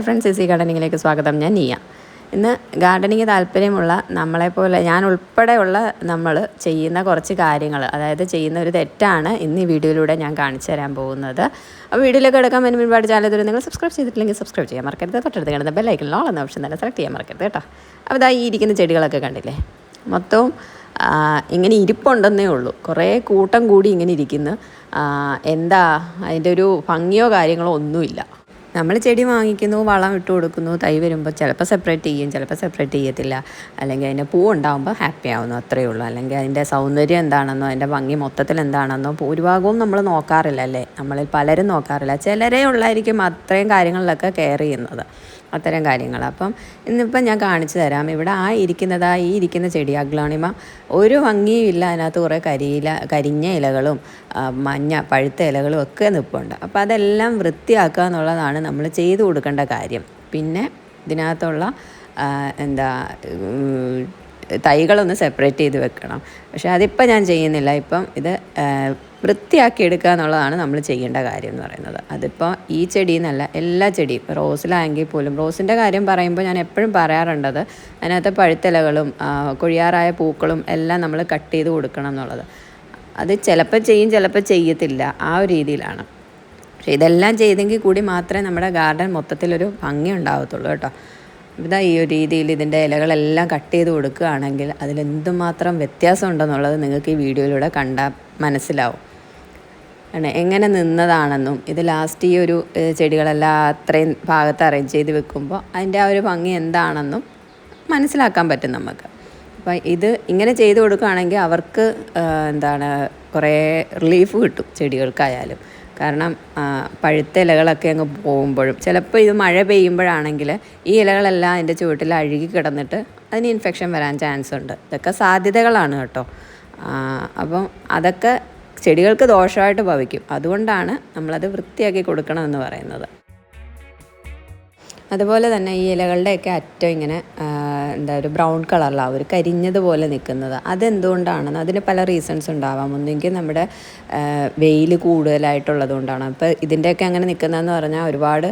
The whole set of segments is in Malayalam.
ഹായ് ഫ്രണ്ട്സ് ഇസി ഗാർഡനിങ്ങിലേക്ക് സ്വാഗതം. ഞാൻ നീയ. ഇന്ന് ഗാർഡനിങ് താല്പര്യമുള്ള നമ്മളെപ്പോലെ ഞാൻ ഉൾപ്പെടെയുള്ള നമ്മൾ ചെയ്യുന്ന കുറച്ച് കാര്യങ്ങൾ അതായത് ചെയ്യുന്ന ഒരു തെറ്റാണ് ഇന്ന് ഈ വീഡിയോയിലൂടെ ഞാൻ കാണിച്ചു തരാൻ പോകുന്നത്. അപ്പോൾ വീഡിയോയിലേക്ക് എടുക്കാൻ വേണ്ടി ഒരുപാട് ചാനൽ നിങ്ങൾ സബ്സ്ക്രൈബ് ചെയ്തിട്ടില്ലെങ്കിൽ സബ്സ്ക്രൈബ് ചെയ്യാൻ മറക്കരുത്. തൊട്ടടുത്ത് കാണുന്ന ബെല്ലൈക്കൻ ഓൾ എന്ന ഓപ്ഷൻ തന്നെ സെലക്ട് ചെയ്യാൻ മറക്കരുത് കേട്ടോ. അപ്പോൾ ഇതാ ഈ ഇരിക്കുന്ന ചെടികളൊക്കെ കണ്ടില്ലേ? മൊത്തവും ഇങ്ങനെ ഇരിപ്പുണ്ടെന്നേ ഉള്ളൂ. കുറേ കൂട്ടം കൂടി ഇങ്ങനെ ഇരിക്കുന്നു. എന്താ അതിന്റെ ഒരു ഭംഗിയോ കാര്യങ്ങളോ ഒന്നുമില്ല. നമ്മൾ ചെടി വാങ്ങിക്കുന്നു വളം ഇട്ട് കൊടുക്കുന്നു തൈ വരുമ്പോൾ ചിലപ്പോൾ സെപ്പറേറ്റ് ചെയ്യും ചിലപ്പോൾ സെപ്പറേറ്റ് ചെയ്യത്തില്ല. അല്ലെങ്കിൽ അതിന്റെ പൂ ഉണ്ടാകുമ്പോൾ ഹാപ്പി ആവുന്നു അത്രയേ ഉള്ളൂ. അല്ലെങ്കിൽ അതിന്റെ സൗന്ദര്യം എന്താണെന്നോ അതിന്റെ ഭംഗി മൊത്തത്തിൽ എന്താണെന്നോ ഭൂരിഭാഗവും നമ്മൾ നോക്കാറില്ല അല്ലേ? നമ്മളിൽ പലരും നോക്കാറില്ല. ചിലരേ ഉള്ളായിരിക്കും അത്രയും കാര്യങ്ങളിലൊക്കെ കെയർ ചെയ്യുന്നത്. അത്തരം കാര്യങ്ങൾ. അപ്പം ഇന്നിപ്പം ഞാൻ കാണിച്ചു തരാം. ഇവിടെ ആ ഇരിക്കുന്നത് ഈ ഇരിക്കുന്ന ചെടി അഗ്ലോണിമ. ഒരു ഭംഗിയും ഇല്ല. അതിനകത്ത് കുറേ കരിയില കരിഞ്ഞ ഇലകളും മഞ്ഞ പഴുത്ത ഇലകളും ഒക്കെ നിൽപ്പുണ്ട് അപ്പോൾ അതെല്ലാം വൃത്തിയാക്കുക എന്നുള്ളതാണ് നമ്മൾ ചെയ്തു കൊടുക്കേണ്ട കാര്യം. പിന്നെ ഇതിനകത്തുള്ള എന്താ തൈകളൊന്ന് സെപ്പറേറ്റ് ചെയ്ത് വെക്കണം. പക്ഷേ അതിപ്പോൾ ഞാൻ ചെയ്യുന്നില്ല. ഇപ്പം ഇത് വൃത്തിയാക്കി എടുക്കുക എന്നുള്ളതാണ് നമ്മൾ ചെയ്യേണ്ട കാര്യം എന്ന് പറയുന്നത്. അതിപ്പോൾ ഈ ചെടി എന്നല്ല എല്ലാ ചെടിയും. റോസിലാണെങ്കിൽ പോലും റോസിന്റെ കാര്യം പറയുമ്പോൾ ഞാൻ എപ്പോഴും പറയാറുണ്ടത് അതിനകത്ത് പഴുത്തിലകളും കൊഴിയാറായ പൂക്കളും എല്ലാം നമ്മൾ കട്ട് ചെയ്ത് കൊടുക്കണം എന്നുള്ളത്. അത് ചിലപ്പോൾ ചെയ്യും ചിലപ്പോൾ ചെയ്യത്തില്ല. ആ ഒരു രീതിയിലാണ്. പക്ഷേ ഇതെല്ലാം ചെയ്തെങ്കിൽ കൂടി മാത്രമേ നമ്മുടെ ഗാർഡൻ മൊത്തത്തിലൊരു ഭംഗി ഉണ്ടാകത്തുള്ളൂ കേട്ടോ. ഇതാ ഈ ഒരു രീതിയിൽ ഇതിന്റെ ഇലകളെല്ലാം കട്ട് ചെയ്ത് കൊടുക്കുകയാണെങ്കിൽ അതിലെന്തുമാത്രം വ്യത്യാസം ഉണ്ടെന്നുള്ളത് നിങ്ങൾക്ക് ഈ വീഡിയോയിലൂടെ കണ്ടാൽ മനസ്സിലാവും. ആണ് എങ്ങനെ നിന്നതാണെന്നും ഇത് ലാസ്റ്റ് ഈ ഒരു ചെടികളെല്ലാം അത്രയും ഭാഗത്ത് അറേഞ്ച് ചെയ്ത് വെക്കുമ്പോൾ അതിന്റെ ആ ഒരു ഭംഗി എന്താണെന്നും മനസ്സിലാക്കാൻ പറ്റും നമുക്ക്. അപ്പം ഇത് ഇങ്ങനെ ചെയ്ത് കൊടുക്കുകയാണെങ്കിൽ അവർക്ക് എന്താണ് കുറേ റിലീഫ് കിട്ടും ചെടികൾക്കായാലും. കാരണം പഴുത്ത ഇലകളൊക്കെ അങ്ങ് പോകുമ്പോഴും ചിലപ്പോൾ ഇത് മഴ പെയ്യുമ്പോഴാണെങ്കിൽ ഈ ഇലകളെല്ലാം അതിന്റെ ചുവട്ടിൽ അഴുകി കിടന്നിട്ട് അതിന് ഇൻഫെക്ഷൻ വരാൻ ചാൻസ് ഉണ്ട്. ഇതൊക്കെ സാധ്യതകളാണ് കേട്ടോ. അപ്പം അതൊക്കെ ചെടികൾക്ക് ദോഷമായിട്ട് ഭവിക്കും. അതുകൊണ്ടാണ് നമ്മളത് വൃത്തിയാക്കി കൊടുക്കണമെന്ന് പറയുന്നത്. അതുപോലെ തന്നെ ഈ ഇലകളുടെയൊക്കെ അറ്റം ഇങ്ങനെ എന്താ ഒരു ബ്രൗൺ കളറിലാണ് ഒരു കരിഞ്ഞതുപോലെ നിൽക്കുന്നത്. അതെന്തുകൊണ്ടാണെന്ന് അതിന് പല റീസൺസ് ഉണ്ടാവാം. ഒന്നെങ്കിൽ നമ്മുടെ വെയിൽ കൂടുതലായിട്ടുള്ളത് കൊണ്ടാണ് അപ്പോൾ ഇതിന്റെയൊക്കെ അങ്ങനെ നിൽക്കുന്നതെന്ന് പറഞ്ഞാൽ ഒരുപാട്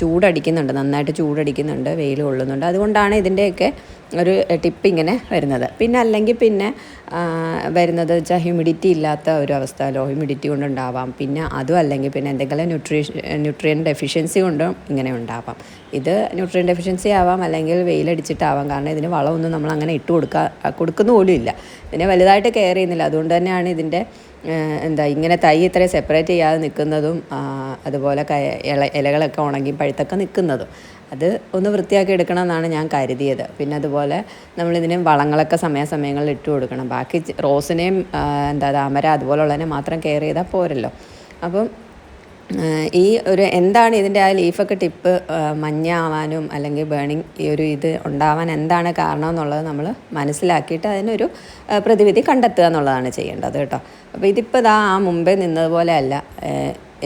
ചൂടടിക്കുന്നുണ്ട് നന്നായിട്ട് ചൂടടിക്കുന്നുണ്ട് വെയിൽ കൊള്ളുന്നുണ്ട്. അതുകൊണ്ടാണ് ഇതിന്റെയൊക്കെ ഒരു ടിപ്പ് ഇങ്ങനെ വരുന്നത്. പിന്നെ അല്ലെങ്കിൽ പിന്നെ വരുന്നത് വെച്ചാൽ ഹ്യൂമിഡിറ്റി ഇല്ലാത്ത ഒരു അവസ്ഥ ലോ ഹ്യൂമിഡിറ്റി കൊണ്ടുണ്ടാവാം പിന്നെ അതും അല്ലെങ്കിൽ പിന്നെ എന്തെങ്കിലും ന്യൂട്രീഷൻ ന്യൂട്രിയൻ ഡെഫിഷ്യൻസി കൊണ്ടും ഇങ്ങനെ ഉണ്ടാവാം. ഇത് ന്യൂട്രിയൻ ഡെഫിഷ്യൻസി ആവാം അല്ലെങ്കിൽ വെയിലടിച്ചിട്ടാവാം. കാരണം ഇതിന് വളമൊന്നും നമ്മൾ അങ്ങനെ ഇട്ട് കൊടുക്കാ കൊടുക്കുന്ന പോലും ഇല്ല. ഇതിനെ വലുതായിട്ട് കെയർ ചെയ്യുന്നില്ല. അതുകൊണ്ട് തന്നെയാണ് ഇതിന്റെ എന്താ ഇങ്ങനെ തൈ ഇത്രയും സെപ്പറേറ്റ് ചെയ്യാതെ നിൽക്കുന്നതും അതുപോലെ ഇല ഇലകളൊക്കെ ഉണങ്ങി പഴുത്തൊക്കെ നിൽക്കുന്നതും. അത് ഒന്ന് വൃത്തിയാക്കി എടുക്കണം എന്നാണ് ഞാൻ കരുതിയത്. പിന്നെ അതുപോലെ നമ്മളിതിന് വളങ്ങളൊക്കെ സമയാസമയങ്ങളിൽ ഇട്ട് കൊടുക്കണം. ബാക്കി റോസിനെയും എന്താ താമര അതുപോലുള്ളതിനെ മാത്രം കെയർ ചെയ്താൽ പോരല്ലോ. അപ്പം ഈ ഒരു എന്താണ് ഇതിന്റെ ആ ലീഫൊക്കെ ടിപ്പ് മഞ്ഞ ആവാനും അല്ലെങ്കിൽ ബേണിങ് ഈ ഒരു ഇത് ഉണ്ടാവാൻ എന്താണ് കാരണം എന്നുള്ളത് നമ്മൾ മനസ്സിലാക്കിയിട്ട് അതിനൊരു പ്രതിവിധി കണ്ടെത്തുക എന്നുള്ളതാണ് ചെയ്യേണ്ടത് കേട്ടോ. അപ്പോൾ ഇതിപ്പോൾ ഇതാ ആ മുമ്പേ നിന്നതുപോലെ അല്ല.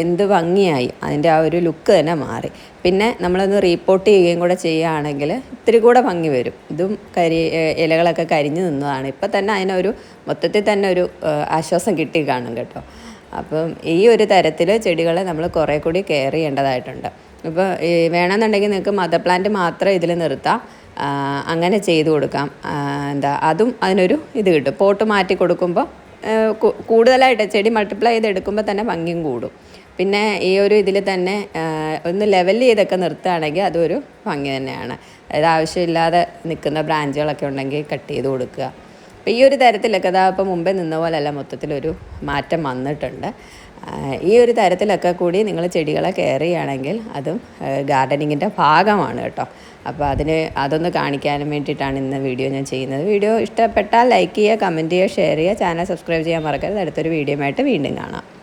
എന്ത് ഭംഗിയായി അതിന്റെ ആ ഒരു ലുക്ക് തന്നെ മാറി. പിന്നെ നമ്മളൊന്ന് റീപ്പോർട്ട് ചെയ്യുകയും കൂടെ ചെയ്യുകയാണെങ്കിൽ ഇത്തിരി കൂടെ ഭംഗി വരും. ഇതും കരി ഇലകളൊക്കെ കരിഞ്ഞു നിന്നതാണ്. ഇപ്പം തന്നെ അതിനൊരു മൊത്തത്തിൽ തന്നെ ഒരു ആശ്വാസം കിട്ടി കാണും കേട്ടോ. അപ്പം ഈ ഒരു തരത്തിൽ ചെടികളെ നമ്മൾ കുറേ കൂടി കെയർ ചെയ്യേണ്ടതായിട്ടുണ്ട്. ഇപ്പോൾ വേണമെന്നുണ്ടെങ്കിൽ നിങ്ങൾക്ക് മദർ പ്ലാന്റ് മാത്രം ഇതിൽ നിർത്താം. അങ്ങനെ ചെയ്തു കൊടുക്കാം. എന്താ അതും അതിനൊരു ഇത് കിട്ടും. പോട്ട് മാറ്റി കൊടുക്കുമ്പോൾ കൂടുതലായിട്ട് ചെടി മൾട്ടിപ്ലൈ ചെയ്തെടുക്കുമ്പോൾ തന്നെ ഭംഗിയും കൂടും. പിന്നെ ഈ ഒരു ഇതിൽ തന്നെ ഒന്ന് ലെവൽ ചെയ്തൊക്കെ നിർത്തുകയാണെങ്കിൽ അതൊരു ഭംഗി തന്നെയാണ്. അതായത് ആവശ്യമില്ലാതെ നിൽക്കുന്ന ബ്രാഞ്ചുകളൊക്കെ ഉണ്ടെങ്കിൽ കട്ട് ചെയ്ത് കൊടുക്കുക. അപ്പോൾ ഈ ഒരു തരത്തിലൊക്കെ അതാ ഇപ്പോൾ മുമ്പേ നിന്ന പോലെയല്ല മൊത്തത്തിലൊരു മാറ്റം വന്നിട്ടുണ്ട്. ഈ ഒരു തരത്തിലൊക്കെ കൂടി നിങ്ങൾ ചെടികളെ കെയർ ചെയ്യുകയാണെങ്കിൽ അതും ഗാർഡനിങ്ങിന്റെ ഭാഗമാണ് കേട്ടോ. അപ്പോൾ അതിന് അതൊന്ന് കാണിക്കാനും വേണ്ടിയിട്ടാണ് ഇന്ന് വീഡിയോ ഞാൻ ചെയ്യുന്നത്. വീഡിയോ ഇഷ്ടപ്പെട്ടാൽ ലൈക്ക് ചെയ്യുക കമന്റ് ചെയ്യുക ഷെയർ ചെയ്യുക ചാനൽ സബ്സ്ക്രൈബ് ചെയ്യാൻ മറക്കരുത്. അടുത്തൊരു വീഡിയോ ആയിട്ട് വീണ്ടും കാണാം.